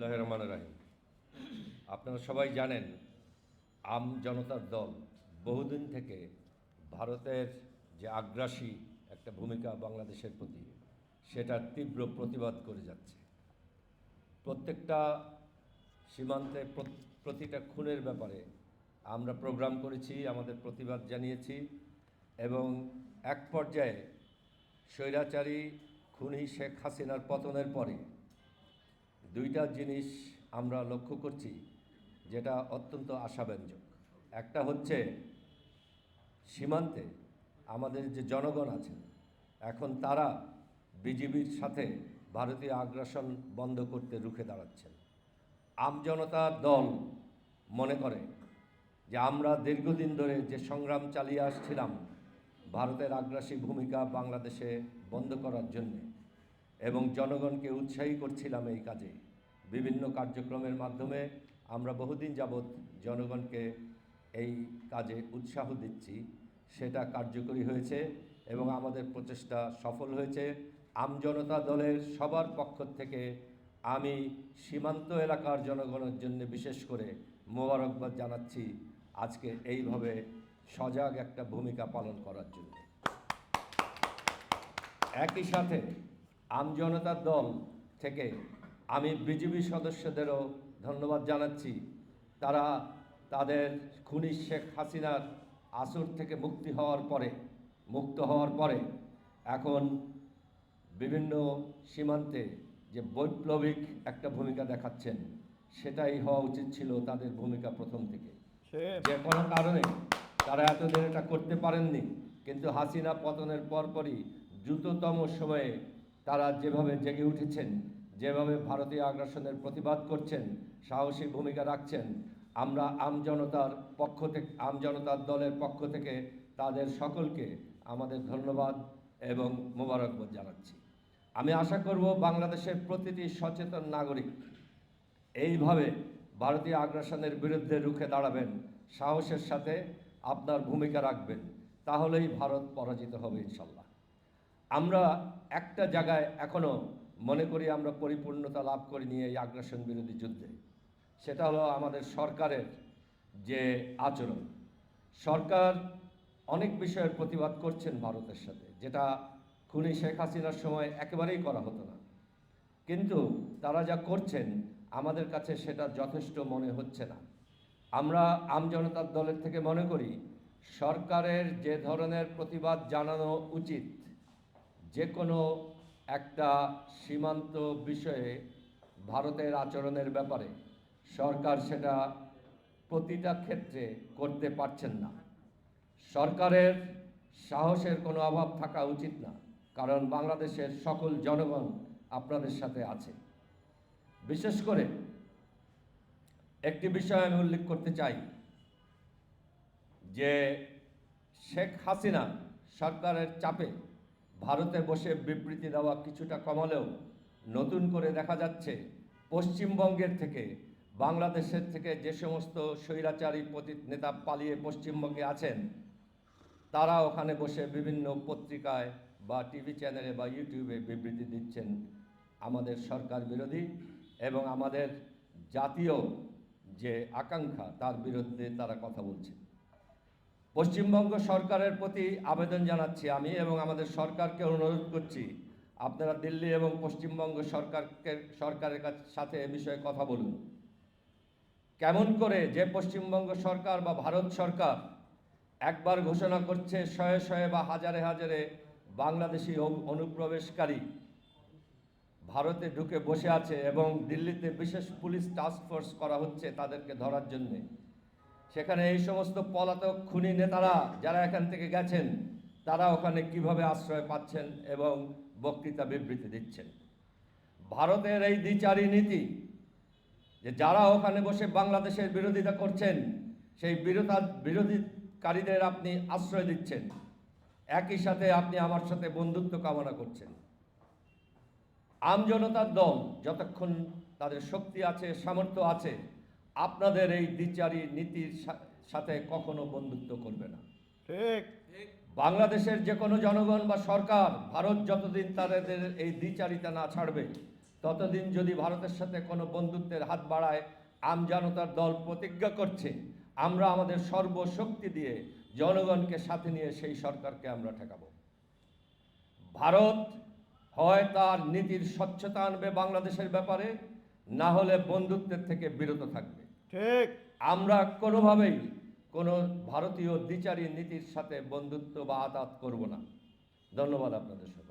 বিসমিল্লাহ রহমান রাহিম। আপনারা সবাই জানেন, আম জনতার দল বহুদিন থেকে ভারতের যে আগ্রাসী একটা ভূমিকা বাংলাদেশের প্রতি, সেটার তীব্র প্রতিবাদ করে যাচ্ছে। প্রত্যেকটা সীমান্তে প্রতিটা খুনের ব্যাপারে আমরা প্রোগ্রাম করেছি, আমাদের প্রতিবাদ জানিয়েছি এবং এক পর্যায়ে স্বৈরাচারী খুনি শেখ হাসিনার পতনের পরে দুইটা জিনিস আমরা লক্ষ্য করছি যেটা অত্যন্ত আশাব্যঞ্জক। একটা হচ্ছে সীমান্তে আমাদের যে জনগণ আছেন, এখন তারা বিজিবির সাথে ভারতীয় আগ্রাসন বন্ধ করতে রুখে দাঁড়াচ্ছেন। আমজনতার দল মনে করে যে আমরা দীর্ঘদিন ধরে যে সংগ্রাম চালিয়ে আসছিলাম, ভারতের আগ্রাসী ভূমিকা বাংলাদেশে বন্ধ করার জন্যে এবং জনগণকে উৎসাহী করছিলাম এই কাজে। বিভিন্ন কার্যক্রমের মাধ্যমে আমরা বহুদিন যাবৎ জনগণকে এই কাজে উৎসাহ দিচ্ছি। সেটা কার্যকরী হয়েছে এবং আমাদের প্রচেষ্টা সফল হয়েছে। আমজনতা দলের সবার পক্ষ থেকে আমি সীমান্ত এলাকার জনগণের জন্য বিশেষ করে মোবারকবাদ জানাচ্ছি আজকে এইভাবে সজাগ একটা ভূমিকা পালন করার জন্য। একই সাথে আমজনতার দল থেকে আমি বিজেপি সদস্যদেরও ধন্যবাদ জানাচ্ছি। তারা তাদের খুনি শেখ হাসিনার আসর থেকে মুক্তি হওয়ার পরে মুক্ত হওয়ার পরে এখন বিভিন্ন সীমান্তে যে বৈপ্লবিক একটা ভূমিকা দেখাচ্ছেন সেটাই হওয়া উচিত ছিল তাদের ভূমিকা প্রথম থেকে। যে কোনো কারণে তারা এতদিন এটা করতে পারেননি কিন্তু হাসিনা পতনের পরপরই দ্রুততম সময়ে তারা যেভাবে জেগে উঠেছেন, যেভাবে ভারতীয় আগ্রাসনের প্রতিবাদ করছেন, সাহসী ভূমিকা রাখছেন, আমরা আমজনতার পক্ষ থেকে আমজনতার দলের পক্ষ থেকে তাদের সকলকে আমাদের ধন্যবাদ এবং মোবারকবাদ জানাচ্ছি। আমি আশা করব বাংলাদেশের প্রতিটি সচেতন নাগরিক এইভাবে ভারতীয় আগ্রাসনের বিরুদ্ধে রুখে দাঁড়াবেন, সাহসের সাথে আপনার ভূমিকা রাখবেন, তাহলেই ভারত পরাজিত হবে ইনশাল্লাহ। আমরা একটা জায়গায় এখনও মনে করি আমরা পরিপূর্ণতা লাভ করিনি এই আগ্রাসন বিরোধী যুদ্ধে। সেটা হলো আমাদের সরকারের যে আচরণ। সরকার অনেক বিষয়ের প্রতিবাদ করছেন ভারতের সাথে, যেটা খুনি শেখ হাসিনার সময় একেবারেই করা হতো না। কিন্তু তারা যা করছেন, আমাদের কাছে সেটা যথেষ্ট মনে হচ্ছে না। আমরা আমজনতার দলের থেকে মনে করি, সরকারের যে ধরনের প্রতিবাদ জানানো উচিত যে কোনো একটা সীমান্ত বিষয়ে ভারতের আচরণের ব্যাপারে সরকার সেটা প্রতিটা ক্ষেত্রে করতে পারছেন না। সরকারের সাহসের কোনো অভাব থাকা উচিত না, কারণ বাংলাদেশের সকল জনগণ আপনাদের সাথে আছে। বিশেষ করে একটি বিষয় আমি উল্লেখ করতে চাই, যে শেখ হাসিনা সরকারের চাপে ভারতে বসে বিবৃতি দেওয়া কিছুটা কমালেও নতুন করে দেখা যাচ্ছে, পশ্চিমবঙ্গের থেকে, বাংলাদেশের থেকে যে সমস্ত স্বৈরাচারী পতি নেতা পালিয়ে পশ্চিমবঙ্গে আছেন, তারা ওখানে বসে বিভিন্ন পত্রিকায় বা টিভি চ্যানেলে বা ইউটিউবে বিবৃতি দিচ্ছেন আমাদের সরকার বিরোধী এবং আমাদের জাতীয় যে আকাঙ্ক্ষা, তার বিরুদ্ধে তারা কথা বলছে। পশ্চিমবঙ্গ সরকারের প্রতি আবেদন জানাচ্ছি আমি এবং আমাদের সরকারকে অনুরোধ করছি, আপনারা দিল্লি এবং পশ্চিমবঙ্গ সরকারকে, সরকারের সাথে এ বিষয়ে কথা বলুন। কেমন করে যে পশ্চিমবঙ্গ সরকার বা ভারত সরকার একবার ঘোষণা করছে শয়ে শয়ে বা হাজারে হাজারে বাংলাদেশি অনুপ্রবেশকারী ভারতে ঢুকে বসে আছে এবং দিল্লিতে বিশেষ পুলিশ টাস্ক ফোর্স করা হচ্ছে তাদেরকে ধরার জন্যে। সেখানে এই সমস্ত পলাতক খুনি নেতারা যারা এখান থেকে গেছেন, তারা ওখানে কীভাবে আশ্রয় পাচ্ছেন এবং বক্তৃতা বিবৃতি দিচ্ছেন? ভারতের এই দ্বিচারী নীতি, যে যারা ওখানে বসে বাংলাদেশের বিরোধিতা করছেন, সেই বিরোধা, বিরোধীকারীদের আপনি আশ্রয় দিচ্ছেন। একই সাথে আপনি আমার সাথে বন্ধুত্ব কামনা করছেন। আমজনতার দল যতক্ষণ তাদের শক্তি আছে, সামর্থ্য আছে আপনাদের এই দ্বিচারী নীতির সাথে কখনো বন্ধুত্ব করবে না। ঠিক। বাংলাদেশের যে কোনো জনগণ বা সরকার ভারত যতদিন তাদের এই দ্বিচারিতা না ছাড়বে ততদিন যদি ভারতের সাথে কোনো বন্ধুত্বের হাত বাড়ায় আমজনতার দল প্রতিজ্ঞা করছে আমরা আমাদের সর্বশক্তি দিয়ে জনগণকে সাথে নিয়ে সেই সরকারকে আমরা ঠেকাবো। ভারত হয় তার নীতির স্বচ্ছতা আনবে বাংলাদেশের ব্যাপারে না হলে বন্ধুত্বের থেকে বিরত থাকবে। ঠিক। আমরা কোনোভাবেই কোনো ভারতীয় দ্বিচারী নীতির সাথে বন্ধুত্ব বা আতাত করব না। ধন্যবাদ আপনাদের সকল